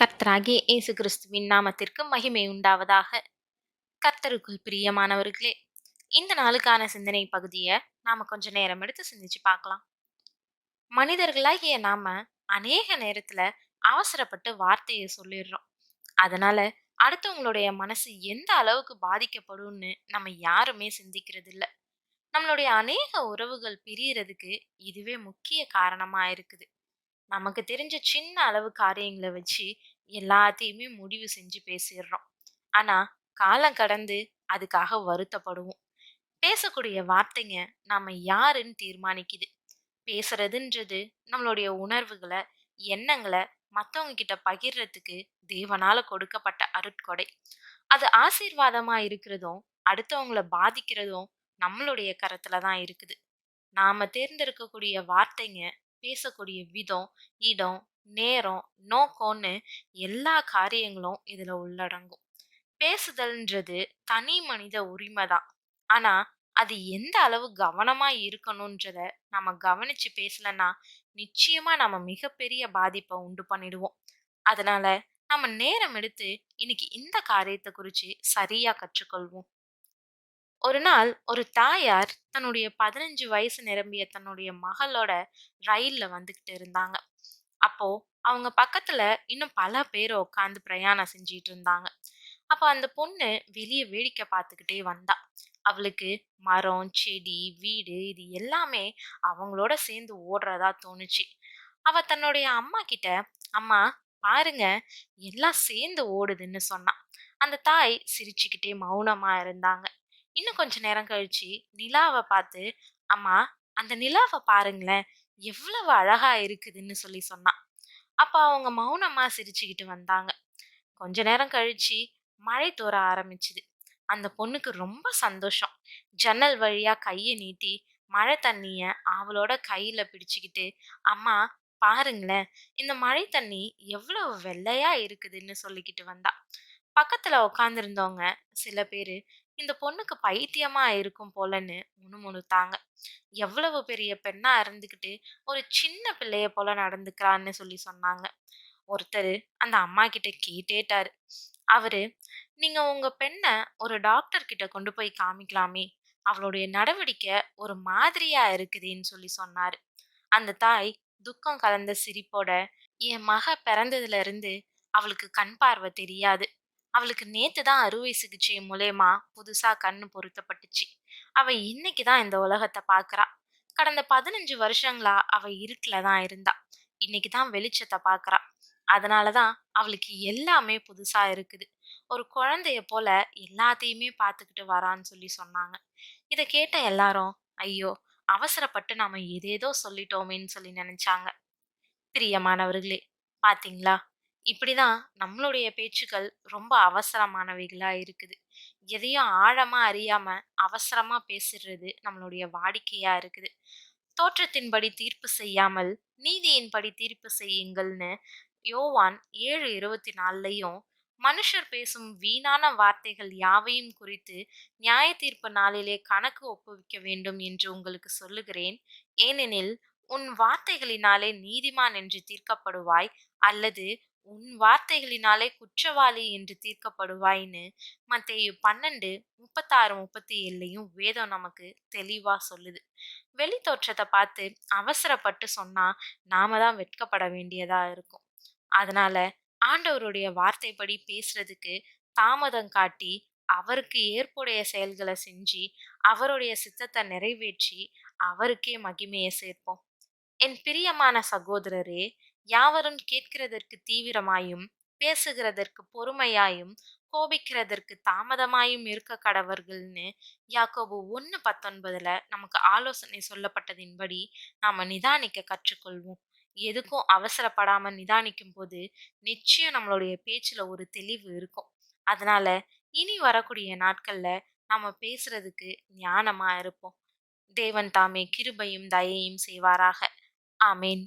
கர்த்தராகிய இயேசு கிறிஸ்துவின் நாமத்திற்கு மகிமை உண்டாவதாக. கர்த்தருக்குள் பிரியமானவர்களே இந்த நாளுக்கான சிந்தனை பகுதியை நாம கொஞ்ச நேரம் எடுத்து சிந்திச்சு பார்க்கலாம். மனிதர்களாகிய நாம அநேக நேரத்துல அவசரப்பட்டு வார்த்தையை சொல்லிடுறோம். அதனால அடுத்தவங்களுடைய மனசு எந்த அளவுக்கு பாதிக்கப்படும்னு நம்ம யாருமே சிந்திக்கிறது இல்லை நம்மளுடைய அநேக உறவுகள் பிரியறதுக்கு இதுவே முக்கிய காரணமா இருக்குது. நமக்கு தெரிஞ்ச சின்ன அளவு காரியங்களை வச்சு எல்லாத்தையுமே முடிவு செஞ்சு பேசிடுறோம் ஆனால் காலம் கடந்து அதுக்காக வருத்தப்படுவோம். பேசக்கூடிய வார்த்தைங்க நாம் யாருன்னு தீர்மானிக்குது. பேசுறதுன்றது நம்மளுடைய உணர்வுகளை எண்ணங்களை மற்றவங்க கிட்ட பகிர்றதுக்கு தேவனால் கொடுக்கப்பட்ட அருட்கொடை. அது ஆசீர்வாதமாக இருக்கிறதும் அடுத்தவங்கள பாதிக்கிறதும் நம்மளுடைய கரத்தில் தான் இருக்குது. நாம் தேர்ந்தெடுக்கக்கூடிய வார்த்தைங்க பேசக்கூடிய விதம் இடம் நேரம் நோக்கம்னு எல்லா காரியங்களும் இதில் உள்ளடங்கும். பேசுதல்ன்றது தனி மனித உரிமை தான். ஆனால் அது எந்த அளவு கவனமாக இருக்கணுன்றத நம்ம கவனித்து பேசலன்னா நிச்சயமாக நம்ம மிகப்பெரிய பாதிப்பை உண்டு பண்ணிடுவோம். அதனால நம்ம நேரம் எடுத்து இன்னைக்கு இந்த காரியத்தை குறித்து சரியாக கற்றுக்கொள்வோம். ஒரு நாள் ஒரு தாயார் தன்னுடைய பதினஞ்சு வயசு நிரம்பிய தன்னுடைய மகளோட ரயில்ல வந்துகிட்டு இருந்தாங்க. அப்போ அவங்க பக்கத்துல இன்னும் பல பேர் உட்காந்து பிரயாணம் செஞ்சிட்டு இருந்தாங்க. அப்போ அந்த பொண்ணு வெளியே வேடிக்கை பார்த்துக்கிட்டே வந்தா. அவளுக்கு மரம் செடி வீடு இது எல்லாமே அவங்களோட சேர்ந்து ஓடுறதா தோணுச்சு. அவ தன்னுடைய அம்மா கிட்ட அம்மா பாருங்க எல்லாம் சேர்ந்து ஓடுதுன்னு சொன்னான் அந்த தாய் சிரிச்சுக்கிட்டே மௌனமா இருந்தாங்க. இன்னும் கொஞ்ச நேரம் கழிச்சு நிலாவை பார்த்து அம்மா அந்த நிலாவை பாருங்களேன் எவ்வளவு அழகா இருக்குதுன்னு சொல்லி சொன்னா அப்போ அவங்க மௌனமா சிரிச்சுக்கிட்டு வந்தாங்க. கொஞ்ச நேரம் கழிச்சு மழை தோற ஆரம்பிச்சுது. அந்த பொண்ணுக்கு ரொம்ப சந்தோஷம். ஜன்னல் வழியா கையை நீட்டி மழை தண்ணிய அவளோட கையில பிடிச்சுக்கிட்டு அம்மா பாருங்களேன் இந்த மழை தண்ணி எவ்வளவு வெள்ளையா இருக்குதுன்னு சொல்லிக்கிட்டு வந்தா. பக்கத்துல உட்காந்துருந்தவங்க சில பேரு இந்த பொண்ணுக்கு பைத்தியமா இருக்கும் போலன்னு முணுமுணுத்தாங்க எவ்வளவு பெரிய பெண்ணா இருந்துக்கிட்டு ஒரு சின்ன பிள்ளைய போல நடந்துக்கிறான்னு சொல்லி சொன்னாங்க. ஒருத்தர் அந்த அம்மா கிட்ட கேட்டேட்டாரு. அவரு நீங்க உங்க பெண்ணை ஒரு டாக்டர் கிட்ட கொண்டு போய் காமிக்கலாமே. அவளுடைய நடவடிக்கை ஒரு மாதிரியா இருக்குதுன்னு சொல்லி சொன்னாரு. அந்த தாய் துக்கம் கலந்த சிரிப்போட என் மக பிறந்ததுல இருந்து அவளுக்கு கண் பார்வை தெரியாது. அவளுக்கு நேத்து தான் அறுவை சிகிச்சை மூலயமா புதுசா கண்ணு பொருத்தப்பட்டுச்சு. அவ இன்னைக்கு தான் இந்த உலகத்தை பாக்குறா. கடந்த பதினஞ்சு வருஷங்களா அவ இருட்டில் தான் இருந்தா. இன்னைக்கு தான் வெளிச்சத்தை பார்க்குறா அதனால தான் அவளுக்கு எல்லாமே புதுசாக இருக்குது. ஒரு குழந்தைய போல எல்லாத்தையுமே பார்த்துக்கிட்டு வரான்னு சொல்லி சொன்னாங்க. இதை கேட்ட எல்லாரும் ஐயோ அவசரப்பட்டு நாம் ஏதேதோ சொல்லிட்டோமேன்னு சொல்லி நினச்சாங்க. பிரியமானவர்களே பார்த்தீங்களா இப்படிதான் நம்மளுடைய பேச்சுக்கள் ரொம்ப அவசரமானவைகளா இருக்குது. எதையும் ஆழமா அறியாம அவசரமா பேசிடுறது நம்மளுடைய வாடிக்கையா இருக்குது. தோற்றத்தின்படி தீர்ப்பு செய்யாமல் நீதியின்படி தீர்ப்பு செய்யுங்கள்னு யோவான் ஏழு இருபத்தி நாலுலையும் மனுஷர் பேசும் வீணான வார்த்தைகள் யாவையும் குறித்து நியாய தீர்ப்பு நாளிலே கணக்கு ஒப்புவிக்க வேண்டும் என்று உங்களுக்கு சொல்லுகிறேன். ஏனெனில் உன் வார்த்தைகளினாலே நீதிமான் என்று தீர்க்கப்படுவாய் அல்லது உன் வார்த்தைகளினாலே குற்றவாளி என்று தீர்க்கப்படுவாய்ன்னு மத்தேயு பன்னெண்டு முப்பத்தாறு முப்பத்தி ஏழுலையும் வேதம் நமக்கு தெளிவா சொல்லுது. வெளி தோற்றத்தை பார்த்து அவசரப்பட்டு சொன்னா நாம தான் வெட்கப்பட வேண்டியதா இருக்கும். அதனால ஆண்டவருடைய வார்த்தைப்படி பேசுறதுக்கு தாமதம் காட்டி அவருக்கு ஏற்புடைய செயல்களை செஞ்சு அவருடைய சித்தத்தை நிறைவேற்றி அவருக்கே மகிமையை சேர்ப்போம். என் பிரியமான சகோதரரே யாவரும் கேட்கிறதற்கு தீவிரமாயும் பேசுகிறதற்கு பொறுமையாயும் கோபிக்கிறதற்கு தாமதமாயும் இருக்க கடவர்கள்னு யாக்கோபு ஒன்று பத்தொன்பதுல நமக்கு ஆலோசனை சொல்லப்பட்டதின்படி நாம் நிதானிக்க கற்றுக்கொள்வோம். எதுக்கும் அவசரப்படாமல் நிதானிக்கும் போது நிச்சயம் நம்மளுடைய பேச்சில் ஒரு தெளிவு இருக்கும். அதனால இனி வரக்கூடிய நாட்களில் நாம் பேசுறதுக்கு ஞானமாக இருப்போம். தேவன் தாமே கிருபையும் தயையும் செய்வாராக. ஆமேன்.